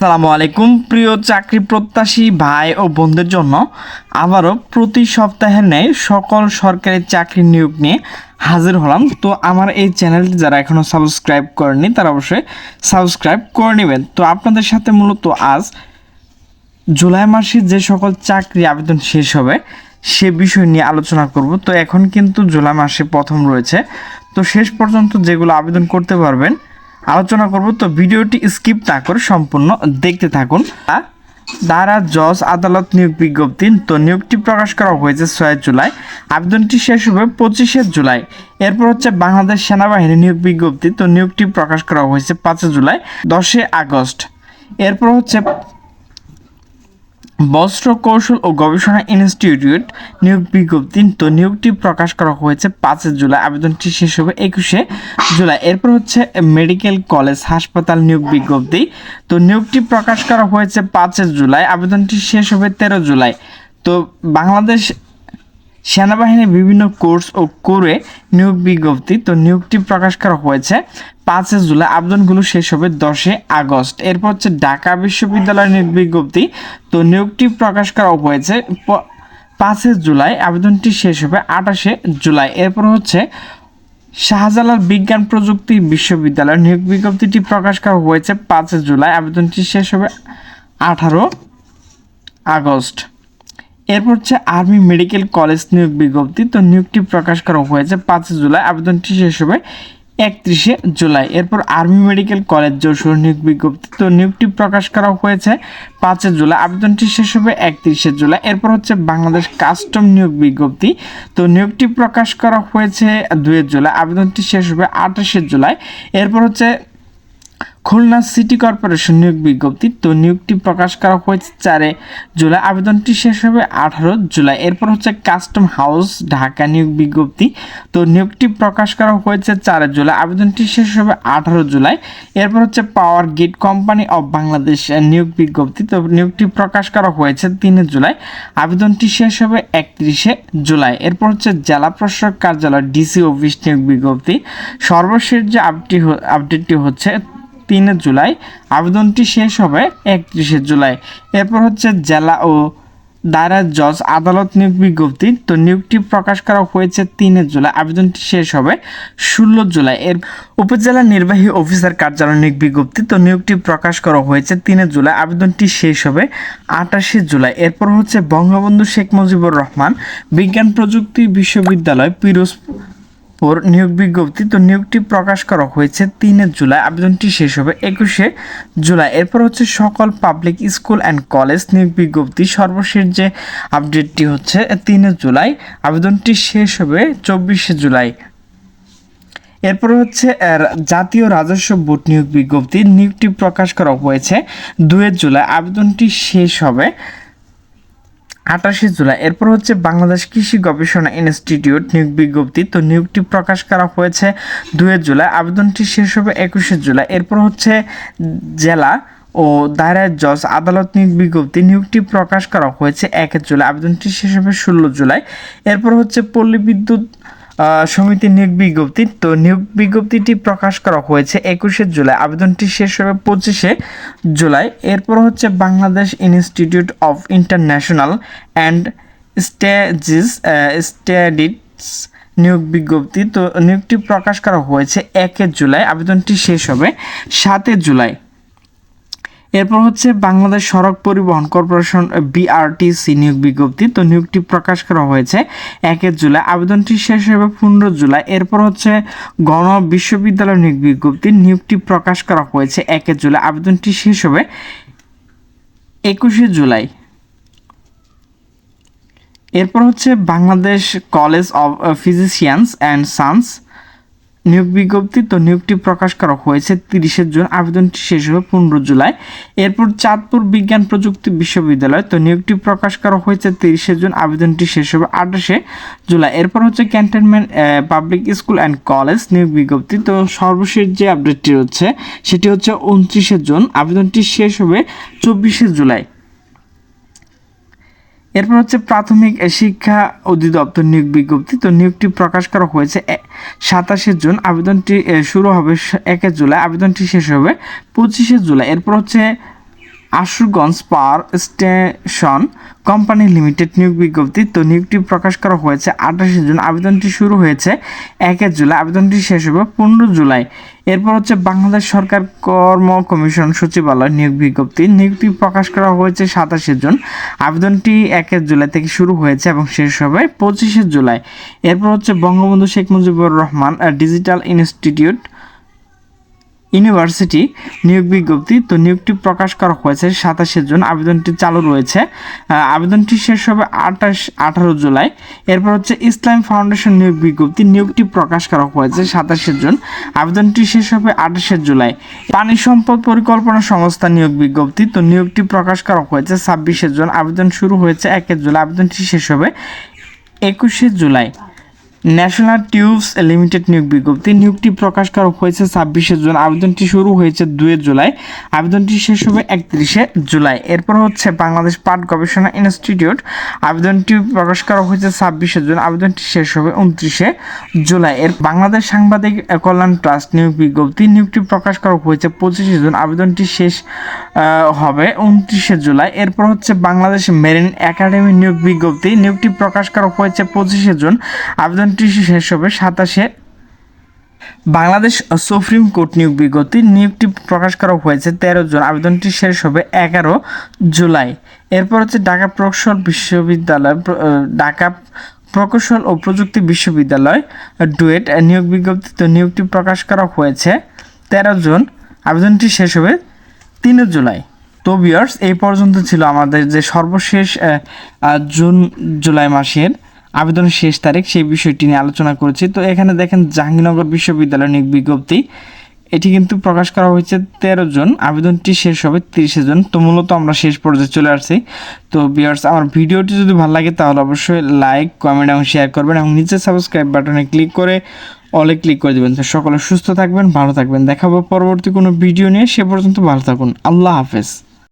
আসসালামু আলাইকুম। প্রিয় চাকরি প্রত্যাশী ভাই ও বোনদের জন্য আবারও প্রতি সপ্তাহের ন্যায় সকল সরকারি চাকরি নিয়োগ নিয়ে হাজির হলাম। তো আমার এই চ্যানেলটি যারা এখনও সাবস্ক্রাইব করেনি তারা অবশ্যই সাবস্ক্রাইব করে নেবেন। তো আপনাদের সাথে মূলত আজ জুলাই মাসে যে সকল চাকরি আবেদন শেষ হবে, সে বিষয় নিয়ে আলোচনা করব। তো এখন কিন্তু জুলাই মাসে প্রথম রয়েছে। তো শেষ পর্যন্ত যেগুলো আবেদন করতে পারবেন আলোচনা করব, তো ভিডিওটি স্কিপ না করে সম্পূর্ণ দেখতে থাকুন। দ্বারা জজ আদালত নিয়োগ বিজ্ঞপ্তি, তো নিয়োগটি প্রকাশ করা হয়েছে ছয় জুলাই। আবেদনটি শেষ হবে পঁচিশে জুলাই। এরপর হচ্ছে বাংলাদেশ সেনাবাহিনী নিয়োগ বিজ্ঞপ্তি, তো নিয়োগটি প্রকাশ করা হয়েছে পাঁচে জুলাই দশে আগস্ট। এরপর হচ্ছে বস্ত্র কৌশল ও গবেষণা ইনস্টিটিউট নিয়োগ বিজ্ঞপ্তি তো নিয়োগটি প্রকাশ করা হয়েছে পাঁচই জুলাই। আবেদনটি শেষ হবে একুশে জুলাই। এরপর হচ্ছে মেডিকেল কলেজ হাসপাতাল নিয়োগ বিজ্ঞপ্তি। তো নিয়োগটি প্রকাশ করা হয়েছে পাঁচই জুলাই। আবেদনটি শেষ হবে তেরো জুলাই। তো বাংলাদেশ সেনাবাহিনীর বিভিন্ন কোর্স ও কোরে নিয়োগ বিজ্ঞপ্তি। তো নিয়োগটি প্রকাশ করা হয়েছে পাঁচই জুলাই আবেদনগুলো শেষ হবে দশই আগস্ট। এরপর হচ্ছে ঢাকা বিশ্ববিদ্যালয়ের বিজ্ঞপ্তি। তো নিয়োগটি প্রকাশ করা হয়েছে প- পাঁচই জুলাই, আবেদনটি শেষ হবে আঠাশে জুলাই। এরপর হচ্ছে শাহজালাল বিজ্ঞান প্রযুক্তি বিশ্ববিদ্যালয়ের নিয়োগ বিজ্ঞপ্তিটি প্রকাশ করা হয়েছে পাঁচই জুলাই, আবেদনটি শেষ হবে আঠারো আগস্ট। এরপর হচ্ছে আর্মি মেডিকেল কলেজ নিয়োগ বিজ্ঞপ্তি। তো নিয়োগটি প্রকাশ করা হয়েছে পাঁচই জুলাই, আবেদনটি শেষ হবে একত্রিশে জুলাই। এরপর আর্মি মেডিকেল কলেজ যশোর নিয়োগ বিজ্ঞপ্তি। তো নিয়োগটি প্রকাশ করা হয়েছে পাঁচই জুলাই। আবেদনটি শেষ হবে একত্রিশে জুলাই। এরপর হচ্ছে বাংলাদেশ কাস্টম নিয়োগ বিজ্ঞপ্তি। তো নিয়োগটি প্রকাশ করা হয়েছে দুই জুলাই। আবেদনটি শেষ হবে আঠাশে জুলাই। এরপর হচ্ছে খুলনা সিটি কর্পোরেশন নিয়োগ বিজ্ঞপ্তি তো নিয়োগটি প্রকাশ করা হয়েছে চারে জুলাই। আবেদনটি শেষ হবে আঠারো জুলাই। এরপর হচ্ছে কাস্টম হাউস ঢাকা নিয়োগ বিজ্ঞপ্তি। তো নিয়োগটি প্রকাশ করা হয়েছে চারে জুলাই। আবেদনটি শেষ হবে আঠারো জুলাই। এরপর হচ্ছে power grid company of Bangladesh নিয়োগ বিজ্ঞপ্তি। তো নিয়োগটি প্রকাশ করা হয়েছে তিনে জুলাই। আবেদনটি শেষ হবে একত্রিশে জুলাই। এরপর হচ্ছে জেলা প্রশাসক কার্যালয় ডিসি অফিস নিয়োগ বিজ্ঞপ্তি। সর্বশেষ যে আপডেটটি আপডেটটি হচ্ছে তিনে জুলাই, আবেদনটি শেষ হবে একত্রিশে জুলাই। এরপর হচ্ছে জেলা ও দায়রা জজ আদালত নিয়োগ বিজ্ঞপ্তি। তো নিয়োগটি প্রকাশ করা হয়েছে তিনে জুলাই, আবেদনটি শেষ হবে ষোলো জুলাই। এর উপজেলা নির্বাহী অফিসার কার্যালয় নিয়োগ বিজ্ঞপ্তি। তো নিয়োগটি প্রকাশ করা হয়েছে তিনে জুলাই, আবেদনটি শেষ হবে আটাশে জুলাই। এরপর হচ্ছে বঙ্গবন্ধু শেখ মুজিবুর রহমান, বিজ্ঞান প্রযুক্তি বিশ্ববিদ্যালয়, পিরোজপুর পর নিয়োগ বিজ্ঞপ্তি, তো নিয়োগটি প্রকাশ করা হয়েছে তিনে জুলাই, আবেদনটি শেষ হবে একুশে জুলাই। এরপর হচ্ছে সকল পাবলিক স্কুল অ্যান্ড কলেজ নিয়োগ বিজ্ঞপ্তি, সর্বশেষ যে আপডেটটি হচ্ছে তিনে জুলাই, আবেদনটি শেষ হবে চব্বিশে জুলাই। এরপর হচ্ছে জাতীয় রাজস্ব বোর্ড নিয়োগ বিজ্ঞপ্তি, নিয়োগটি প্রকাশ করা হয়েছে দুই জুলাই, আবেদনটি শেষ হবে আটাশে জুলাই, এরপর হচ্ছে বাংলাদেশ কৃষি গবেষণা ইনস্টিটিউট নিয়োগ বিজ্ঞপ্তি। তো নিয়োগটি প্রকাশ করা হয়েছে দুই জুলাই, আবেদনটি শেষ হবে একুশে জুলাই। এরপর হচ্ছে জেলা ও দায়রা জজ আদালত নিয়োগ বিজ্ঞপ্তি। নিয়োগটি প্রকাশ করা হয়েছে এক জুলাই, আবেদনটি শেষ হবে ষোলো জুলাই। এরপর হচ্ছে পল্লী বিদ্যুৎ আহ, সমিতি নিয়োগ বিজ্ঞপ্তি। তো নিয়োগ বিজ্ঞপ্তিটি প্রকাশ করা হয়েছে একুশে জুলাই। আবেদনটি শেষ হবে পঁচিশে জুলাই। এরপর হচ্ছে Bangladesh institute of international and strategic studies নিয়োগ বিজ্ঞপ্তি। তো নিয়োগটি প্রকাশ করা হয়েছে একে জুলাই। আবেদনটি শেষ হবে সাতে জুলাই। এরপর হচ্ছে বাংলাদেশ সড়ক পরিবহন কর্পোরেশন বিআরটিসি নিয়োগ বিজ্ঞপ্তি। তো নিয়োগটি প্রকাশ করা হয়েছে একের জুলাই, আবেদনটি শেষ হবে পনেরো জুলাই। এরপর হচ্ছে গণ বিশ্ববিদ্যালয় নিয়োগ বিজ্ঞপ্তি। নিয়োগটি প্রকাশ করা হয়েছে একের জুলাই, আবেদনটি শেষ হবে একুশে জুলাই। এরপর হচ্ছে Bangladesh college of physicians and science নিয়োগ বিজ্ঞপ্তি তো নিয়োগটি প্রকাশ করা হয়েছে তিরিশে জুন। আবেদনটি শেষ হবে পনেরো জুলাই। এরপর চাঁদপুর বিজ্ঞান প্রযুক্তি বিশ্ববিদ্যালয় তো নিয়োগটি প্রকাশ করা হয়েছে তিরিশে জুন। আবেদনটি শেষ হবে আঠাশে জুলাই। এরপর হচ্ছে cantonment public school and college নিয়োগ বিজ্ঞপ্তি। তো সর্বশেষ যে আপডেটটি হচ্ছে সেটি হচ্ছে উনত্রিশে জুন। আবেদনটি শেষ হবে চব্বিশে জুলাই। এরপর হচ্ছে প্রাথমিক শিক্ষা অধিদপ্তর নিয়োগ বিজ্ঞপ্তি। তো নিয়োগটি প্রকাশ করা হয়েছে সাতাশে জুন। আবেদনটি শুরু হবে একে জুলাই। আবেদনটি শেষ হবে পঁচিশে জুলাই। এরপর হচ্ছে Ashuganj power station company limited নিয়োগ বিজ্ঞপ্তি। তো নিয়োগটি প্রকাশ করা হয়েছে আঠাশে জুন। আবেদনটি শুরু হয়েছে একে জুলাই। আবেদনটি শেষ হবে পনেরো জুলাই। এরপর হচ্ছে বাংলাদেশ সরকার কর্ম কমিশন সচিবালয় নিয়োগ বিজ্ঞপ্তি। নিয়োগটি প্রকাশ করা হয়েছে সাতাশে জুন। আবেদনটি একে জুলাই থেকে শুরু হয়েছে এবং শেষ হবে পঁচিশে জুলাই। এরপর হচ্ছে Bangabandhu Sheikh Mujibur Rahman digital institute university নিয়োগ বিজ্ঞপ্তি তো নিয়োগটি প্রকাশ করা হয়েছে সাতাশে জুন। আবেদনটি চালু রয়েছে। আবেদনটি শেষ হবে আঠাশ, আঠারো জুলাই। এরপর হচ্ছে ইসলাম ফাউন্ডেশন নিয়োগ বিজ্ঞপ্তি। নিয়োগটি প্রকাশ করা হয়েছে সাতাশে জুন। আবেদনটি শেষ হবে আঠাশে জুলাই। পানি সম্পদ পরিকল্পনা সংস্থা নিয়োগ বিজ্ঞপ্তি। তো নিয়োগটি প্রকাশ করা হয়েছে ছাব্বিশে জুন। আবেদন শুরু হয়েছে একে জুলাই। আবেদনটি শেষ হবে একুশে জুলাই। ন্যাশনাল টিউবস লিমিটেড নিয়োগ বিজ্ঞপ্তি। নিয়োগটি প্রকাশ করা হয়েছে ছাব্বিশে জুন। আবেদনটি শুরু হয়েছে দুই জুলাই। আবেদনটি শেষ হবে একত্রিশে জুলাই। এরপর হচ্ছে বাংলাদেশ পাট গবেষণা ইনস্টিটিউট। আবেদনটি প্রকাশ করা হয়েছে ছাব্বিশে জুন। আবেদনটি শেষ হবে উনত্রিশে জুলাই। এর বাংলাদেশ সাংবাদিক কল্যাণ ট্রাস্ট নিয়োগ বিজ্ঞপ্তি। নিয়োগটি প্রকাশ করা হয়েছে পঁচিশে জুন। আবেদনটি শেষ হবে উনত্রিশে জুলাই। এরপর হচ্ছে বাংলাদেশ মেরিন একাডেমি নিয়োগ বিজ্ঞপ্তি। নিয়োগটি প্রকাশ করা হয়েছে পঁচিশে জুন। আবেদনটি শেষ হবে সাতাশে। বাংলাদেশ সুপ্রিম কোর্ট নিয়োগ বিজ্ঞপ্তি, নিয়োগটি প্রকাশ করা হয়েছে তেরো জন। আবেদনটি শেষ হবে এগারো জুলাই। এরপর হচ্ছে ঢাকা প্রকৌশল বিশ্ববিদ্যালয় ঢাকা প্রকৌশল ও প্রযুক্তি বিশ্ববিদ্যালয় ডুয়েট নিয়োগ বিজ্ঞপ্তি তো নিয়োগটি প্রকাশ করা হয়েছে তেরো জন। আবেদনটি শেষ হবে তিন জুলাই। তো বিয়ার্স এই পর্যন্ত ছিল আমাদের যে সর্বশেষ জুন, জুলাই মাসের আবেদনের শেষ তারিখ সেই বিষয়টি নিয়ে আলোচনা করেছি। তো এখানে দেখেন, জাহাঙ্গীরনগর বিশ্ববিদ্যালয় নিয়োগ বিজ্ঞপ্তি। এটি কিন্তু প্রকাশ করা হয়েছে তেরো জন। আবেদনটি শেষ হবে তিরিশে জন। তো মূলত আমরা শেষ পর্যায়ে চলে আসছি। তো বিয়ার্স আমার ভিডিওটি যদি ভালো লাগে, তাহলে অবশ্যই লাইক, কমেন্ট এবং শেয়ার করবেন এবং নিচে সাবস্ক্রাইব বাটনে ক্লিক করে অলে ক্লিক করে দেবেন। তো সকলে সুস্থ থাকবেন, ভালো থাকবেন। দেখাবো পরবর্তী কোনো ভিডিও নিয়ে। সে পর্যন্ত ভালো থাকুন। আল্লাহ হাফেজ।